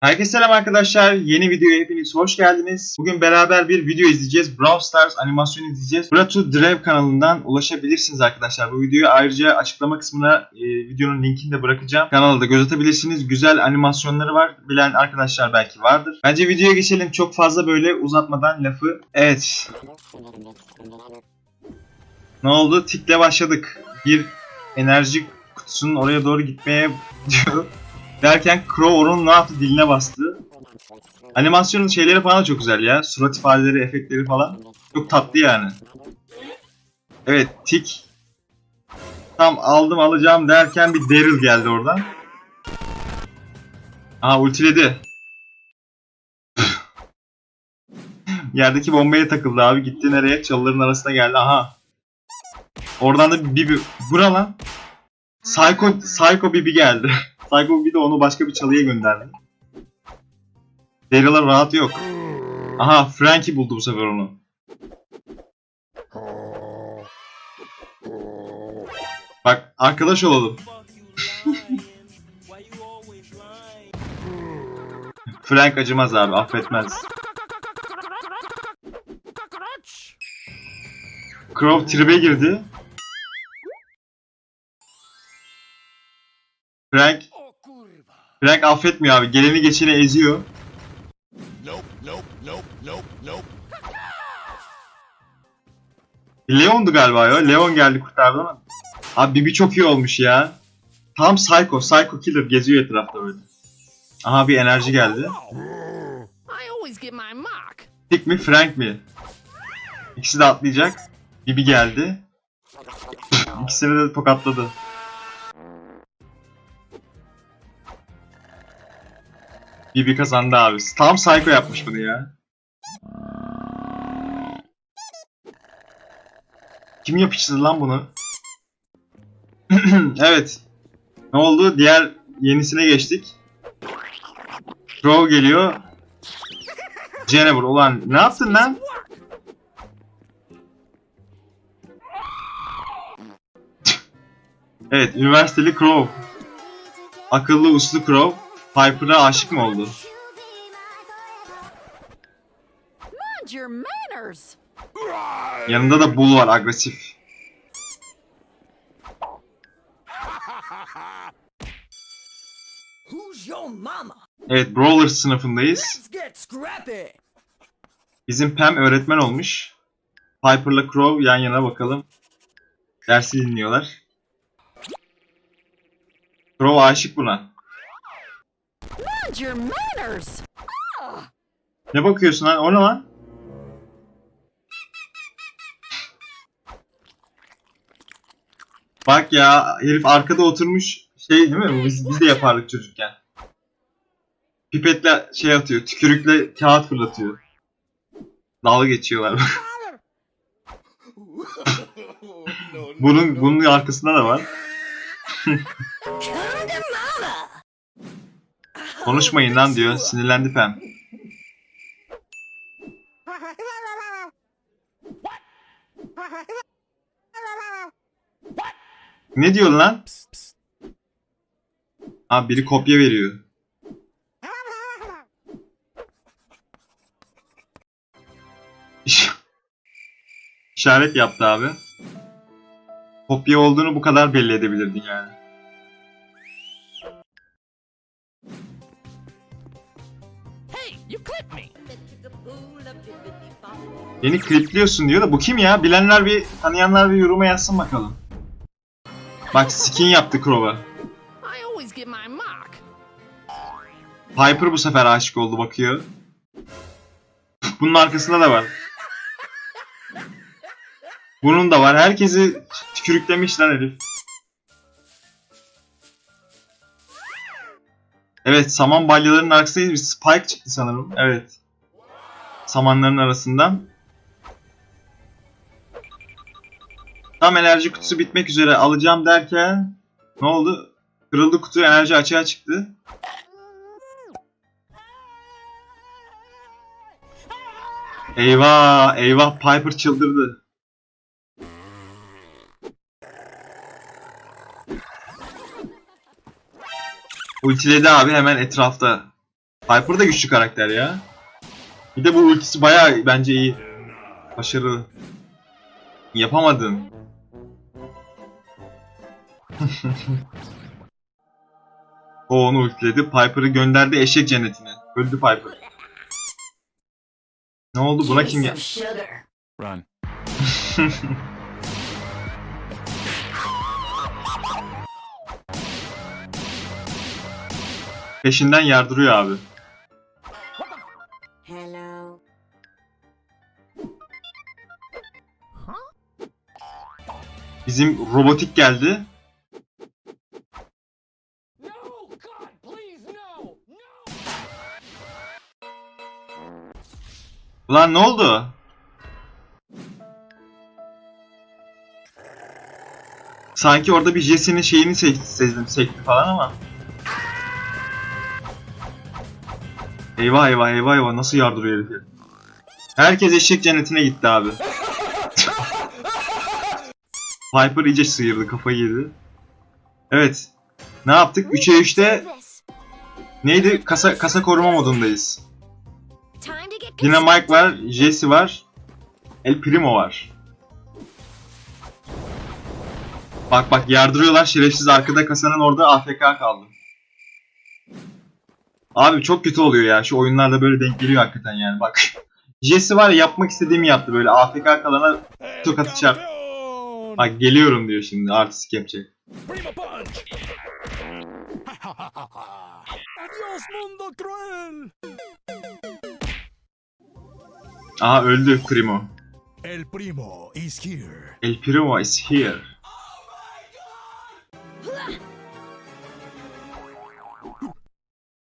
Herkese selam arkadaşlar. Yeni videoya hepiniz hoş geldiniz. Bugün beraber bir video izleyeceğiz. Brawl Stars animasyon izleyeceğiz. Bratu Drive kanalından ulaşabilirsiniz arkadaşlar. Bu videoyu ayrıca açıklama kısmına e, videonun linkini de bırakacağım. Kanalda göz atabilirsiniz. Güzel animasyonları var. Bilen arkadaşlar belki vardır. Bence videoya geçelim. Çok fazla böyle uzatmadan lafı. Evet. Ne oldu? Tikle başladık. Bir enerji kutusunun oraya doğru gitmeye diyor. Derken Crow onun ne yaptı diline bastı. Animasyonun şeyleri falan da çok güzel ya. Surat ifadeleri, efektleri falan. Çok tatlı yani. Evet tik. Tam aldım alacağım derken bir Daryl geldi oradan. Aha ultiledi. Yerdeki bombaya takıldı abi. Gitti nereye? Çalıların arasına geldi. Aha. Oradan da Bibi. Bura lan. Psycho, Psycho Bibi geldi. Psycho Bibi de onu başka bir çalıya gönderdi. Daryl'a rahat yok. Aha Frankie buldu bu sefer onu. Bak arkadaş olalım. Frank acımaz abi affetmez. Crow tribe girdi. Frank Frank affetmiyor abi. Geleni geçeni eziyor. Nope, nope, nope, nope, nope. Leon'du galiba ya. Leon geldi kurtardı ama. Abi Bibi çok iyi olmuş ya. Tam Psycho. Psycho Killer geziyor etrafta böyle. Aha bir enerji geldi. Tick mi Frank mi? İkisi de atlayacak. Bibi geldi. İkisini de tokatladı. Bibi kazandı abi. Tam Psycho yapmış bunu ya. Kim yapıştırdı lan bunu? evet. Ne oldu? Diğer yenisine geçtik. Crow geliyor. Jennifer ulan ne yaptın lan? evet, üniversiteli Crow. Akıllı uslu Crow. Piper'a aşık mı oldu? Mind your manners. Yanında da Bull var agresif. Who's your mama? Evet, Brawler sınıfındayız. Bizim Pam öğretmen olmuş. Piper'la Crow yan yana bakalım. Dersi dinliyorlar. Crow aşık buna. Mind your manners. Ne bakıyorsun lan? O ne lan? Bak ya herif arkada oturmuş şey değil mi? Biz, biz de yapardık çocukken. Pipetle şey atıyor, tükürükle kağıt fırlatıyor. Dalga geçiyorlar. bunun bunun arkasında da var. Konuşmayın lan diyor. Sinirlendi Pam. Ne diyor lan? Ha biri kopya veriyor. İş- İşaret yaptı abi. Kopya olduğunu bu kadar belli edebilirdin yani. Beni klipliyorsun diyor da bu kim ya? Bilenler bir, tanıyanlar bir yoruma yazsın bakalım. Bak skin yaptı Crow'a. Piper bu sefer aşık oldu bakıyor. Bunun arkasında da var. Bunun da var. Herkesi tükürüklemiş lan herif. Evet saman balyalarının arkasında bir spike çıktı sanırım. Evet. Samanların arasından. Tam enerji kutusu bitmek üzere alacağım derken ne oldu? Kırıldı kutu enerji açığa çıktı. Eyvah, eyvah Piper çıldırdı. Ultiledi abi hemen etrafta. Piper da güçlü karakter ya. Bir de bu ultisi bayağı bence iyi. Başarılı. Yapamadın. O onu ultiledi. Piper'ı gönderdi eşek cennetine. Öldü Piper. Ne oldu? Buna kim ya? sugar. Run. Peşinden yardırıyor abi. Hello. Bizim robotik geldi. Ulan ne oldu? Sanki orada bir Jesse'nin şeyini se- sezdim, sekti falan ama. Eyvah eyvah eyvah eyvah nasıl yardırıyor herifi. Herkes eşek cennetine gitti abi. Piper iyice sıyırdı kafayı yedi. Evet. Ne yaptık? 3'e 3'te neydi? Kasa, kasa koruma modundayız. Yine Mike var, Jesse var, El Primo var. Bak bak yardırıyorlar şerefsiz arkada kasanın orada AFK kaldı. Abi çok kötü oluyor ya şu oyunlarda böyle denk geliyor hakikaten yani bak. Jesse var ya yapmak istediğimi yaptı böyle AFK kalana Tokat çarp. bak geliyorum diyor şimdi artistik yapacak. Adiós mundo cruel. Aha öldü Primo. El primo is here. El Primo is here.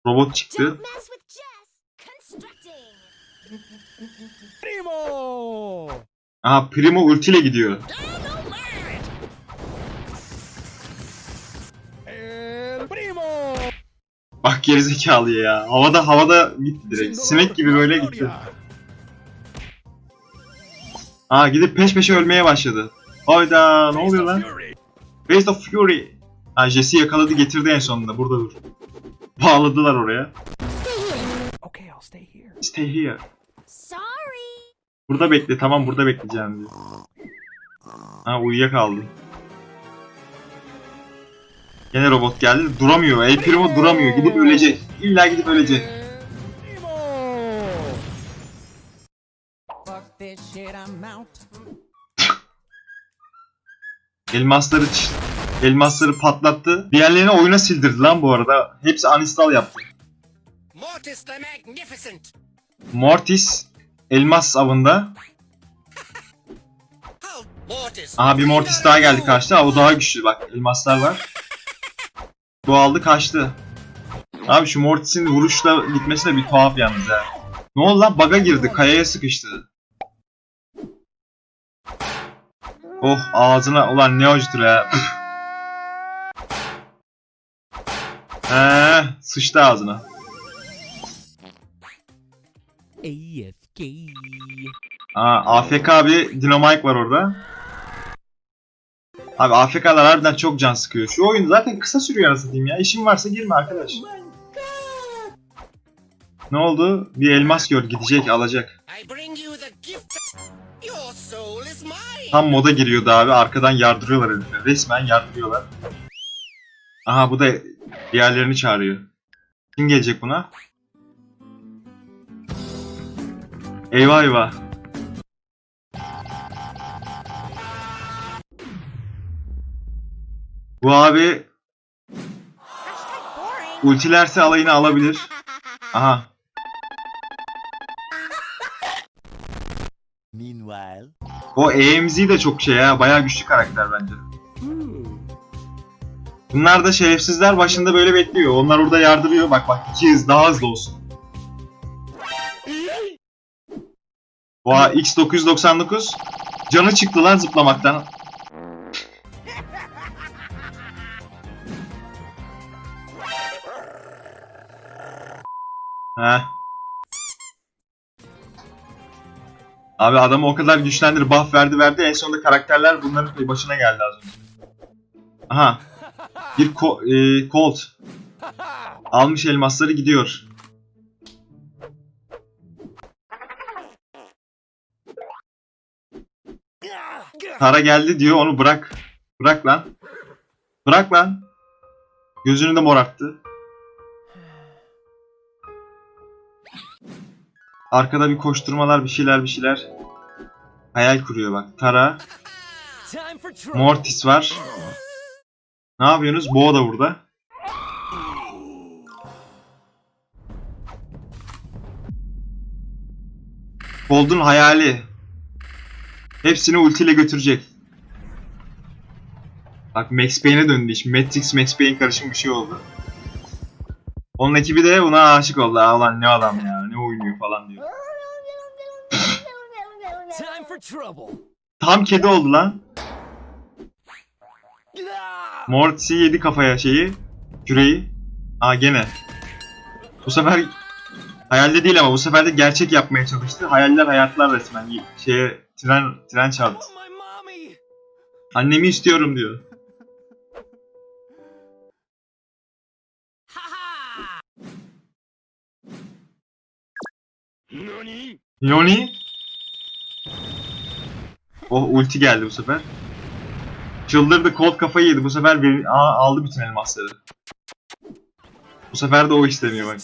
Robot çıktı. Primo. Aha Primo ultiyle gidiyor. El primo. Bak gerizekalı ya. Havada havada gitti direkt. Sin Sinek gibi böyle gitti. Aa gidip peş peşe ölmeye başladı. Hayda ne oluyor lan? Face of Fury. Ha Jesse yakaladı getirdi en sonunda. Burada dur. Bağladılar oraya. Okay, I'll stay here. Stay here. Sorry. Burada bekle. Tamam burada bekleyeceğim diyor. Ha uyuyakaldı. Gene robot geldi. Duramıyor. El Primo duramıyor. Gidip ölecek. İlla gidip ölecek. Elmasları elmasları patlattı. Diğerlerini oyuna sildirdi lan bu arada. Hepsi uninstall yaptı. Mortis the Magnificent! Mortis elmas avında. Mortis? Aha bir Mortis daha geldi karşıda. O daha güçlü bak. Elmaslar var. Bu aldı kaçtı. Abi şu Mortis'in vuruşla gitmesi de bir tuhaf yalnız ha. Ne oldu lan? Baga girdi. Kayaya sıkıştı. Oh ağzına ulan ne ha. Üf. Eee sıçtı ağzına. AFK. Aa, AFK bir Dynamite var orada. Abi AFK'lar harbiden çok can sıkıyor. Şu oyun zaten kısa sürüyor anasını diyeyim ya. İşin varsa girme arkadaş. Ne oldu? Bir elmas gör gidecek alacak. Tam moda giriyordu abi. Arkadan yardırıyorlar herife. Resmen yardırıyorlar. Aha bu da diğerlerini çağırıyor. Kim gelecek buna? Eyvah eyvah. Bu abi ultilerse alayını alabilir. Aha. O AMZ de çok şey ya. Bayağı güçlü karakter bence. Bunlar da şerefsizler başında böyle bekliyor. Onlar orada yardırıyor. Bak bak iki hız daha hızlı olsun. Oha X999 canı çıktı lan zıplamaktan. Heh. Abi adamı o kadar güçlendir, buff verdi verdi. En sonunda karakterler bunların başına geldi az önce. Aha. Bir ko e, Colt. Almış elmasları gidiyor. Tara geldi diyor onu bırak. Bırak lan. Bırak lan. Gözünü de morarttı. Arkada bir koşturmalar bir şeyler bir şeyler. Hayal kuruyor bak. Tara. Mortis var. Ne yapıyorsunuz? Bo da burada. Cold'un hayali. Hepsini ultiyle götürecek. Bak Max Payne'e döndü iş. Matrix Max Payne karışım bir şey oldu. Onun ekibi de buna aşık oldu. Aa ulan ne adam ya Tam kedi oldu lan. Mortis'i yedi kafaya şeyi. Küreyi. Aa gene. Bu sefer hayalde değil ama bu sefer de gerçek yapmaya çalıştı. Hayaller hayatlar resmen. Şeye tren tren çarptı. Annemi istiyorum diyor. Yoni. Oh ulti geldi bu sefer. Çıldırdı Colt kafayı yedi. Bu sefer bir, aldı bütün elmasları. Bu sefer de o istemiyor bak.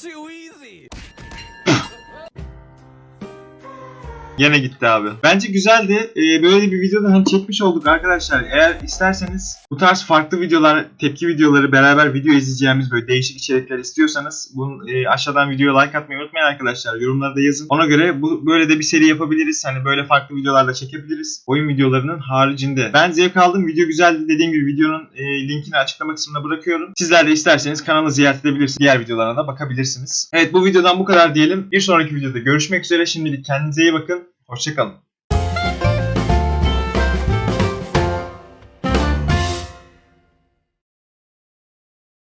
Yine gitti abi. Bence güzeldi. Ee, böyle bir videoda hem çekmiş olduk arkadaşlar. Eğer isterseniz bu tarz farklı videolar, tepki videoları, beraber video izleyeceğimiz böyle değişik içerikler istiyorsanız bunun e, aşağıdan videoya like atmayı unutmayın arkadaşlar. Yorumlarda yazın. Ona göre bu böyle de bir seri yapabiliriz. Hani böyle farklı videolarla çekebiliriz. Oyun videolarının haricinde. Ben zevk aldım. Video güzeldi. Dediğim gibi videonun e, linkini açıklama kısmına bırakıyorum. Sizler de isterseniz kanalı ziyaret edebilirsiniz. Diğer videolarına da bakabilirsiniz. Evet bu videodan bu kadar diyelim. Bir sonraki videoda görüşmek üzere. Şimdilik kendinize iyi bakın. Hoşçakalın.